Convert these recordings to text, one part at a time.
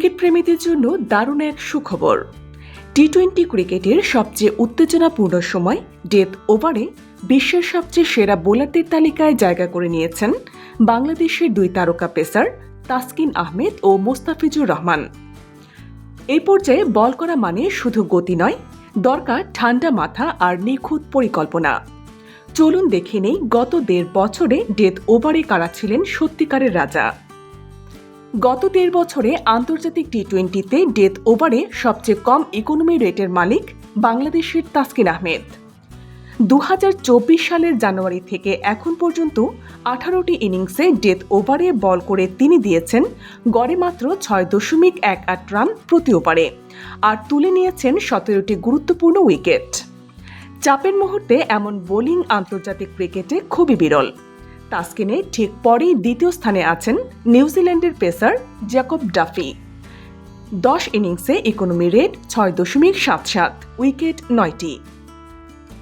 Cricket প্রেমীদের জন্য দারুণ এক সুখবর। টি টোয়েন্টি ক্রিকেটের সবচেয়ে উত্তেজনাপূর্ণ সময় ডেথ ওভারে বিশ্বের সবচেয়ে সেরা বোলারদের তালিকায় জায়গা করে নিয়েছেন বাংলাদেশের দুই তারকা পেসার তাসকিন আহমেদ ও মোস্তাফিজুর রহমান। এই পর্যায়ে বল করা মানে শুধু গতি নয়, দরকার ঠান্ডা মাথা আর নিখুঁত পরিকল্পনা। চলুন দেখে নেই গত দেড় বছরে ডেথ ওভারে কারা ছিলেন সত্যিকারের রাজা। গত দেড় বছরে আন্তর্জাতিক টি টোয়েন্টিতে ডেথ ওভারে সবচেয়ে কম ইকোনমি রেটের মালিক বাংলাদেশের তাসকিন আহমেদ। দু হাজার চব্বিশ সালের জানুয়ারি থেকে এখন পর্যন্ত আঠারোটি ইনিংসে ডেথ ওভারে বল করে তিনি দিয়েছেন গড়ে মাত্র ছয় দশমিক এক আট রান প্রতি ওভারে আর তুলে নিয়েছেন সতেরোটি গুরুত্বপূর্ণ উইকেট। চাপের মুহূর্তে এমন বোলিং আন্তর্জাতিক ক্রিকেটে খুবই বিরল। তাসকিনে ঠিক পরেই দ্বিতীয় স্থানে আছেন নিউজিল্যান্ডের পেসার জ্যাকব ডাফি। দশ ইনিংসে ইকোনমি রেট ছয় দশমিক সাত সাত, উইকেট নয়টি।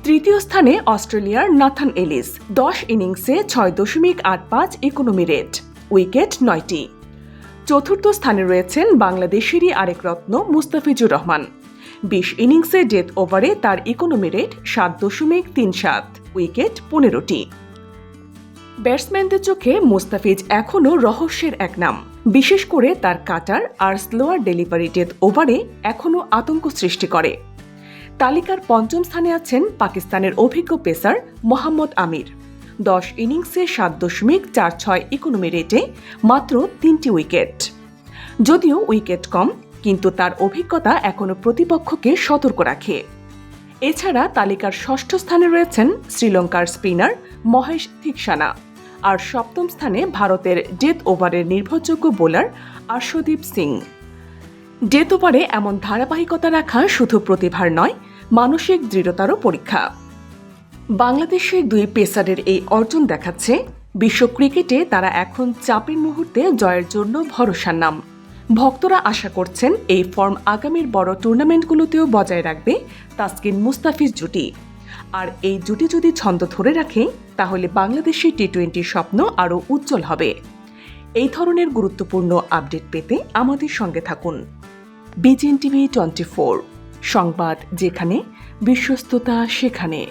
তৃতীয় স্থানে অস্ট্রেলিয়ার নাথান এলিস, দশ ইনিংসে ছয় দশমিক আট পাঁচ ইকোনমি রেট, উইকেট নয়টি। চতুর্থ স্থানে রয়েছেন বাংলাদেশেরই আরেক রত্ন মুস্তাফিজুর রহমান। বিশ ইনিংসে ডেথ ওভারে তার ইকোনমি রেট সাত দশমিক তিন সাত, উইকেট পনেরোটি। ব্যাটসম্যানদের চোখে মুস্তাফিজ এখনও রহস্যের এক নাম। বিশেষ করে তার কাটার আর স্লোয়ার ডেলিভারি ওভারে এখনও আতঙ্ক সৃষ্টি করে। তালিকার পঞ্চম স্থানে আছেন পাকিস্তানের অভিজ্ঞ পেসার মোহাম্মদ আমির। দশ ইনিংসে সাত দশমিক চার ছয় ইকোনমি রেটে মাত্র তিনটি উইকেট। যদিও উইকেট কম, কিন্তু তার অভিজ্ঞতা এখনও প্রতিপক্ষকে সতর্ক রাখে। এছাড়া তালিকার ষষ্ঠ স্থানে রয়েছেন শ্রীলঙ্কার স্পিনার মহেশ থিকসানা আর সপ্তম স্থানে ভারতের ডেথ ওভারের নির্ভরযোগ্য বোলার আর্শদীপ সিং। ডেথ ওভারে এমন ধারাবাহিকতা রাখা শুধু প্রতিভার নয়, মানসিক দৃঢ়তারও পরীক্ষা। বাংলাদেশের দুই পেসারের এই অর্জন দেখাচ্ছে, বিশ্ব ক্রিকেটে তারা এখন চাপের মুহূর্তে জয়ের জন্য ভরসার নাম। ভক্তরা আশা করছেন এই ফর্ম আগামীর বড় টুর্নামেন্টগুলোতেও বজায় রাখবে তাসকিন মুস্তাফিজ জুটি। আর এই জুটি যদি ছন্দ ধরে রাখে, তাহলে বাংলাদেশের টি টোয়েন্টির স্বপ্ন আরও উজ্জ্বল হবে। এই ধরনের গুরুত্বপূর্ণ আপডেট পেতে আমাদের সঙ্গে থাকুন। বিজেন টিভি টোয়েন্টি ফোর, সংবাদ যেখানে, বিশ্বস্ততা সেখানে।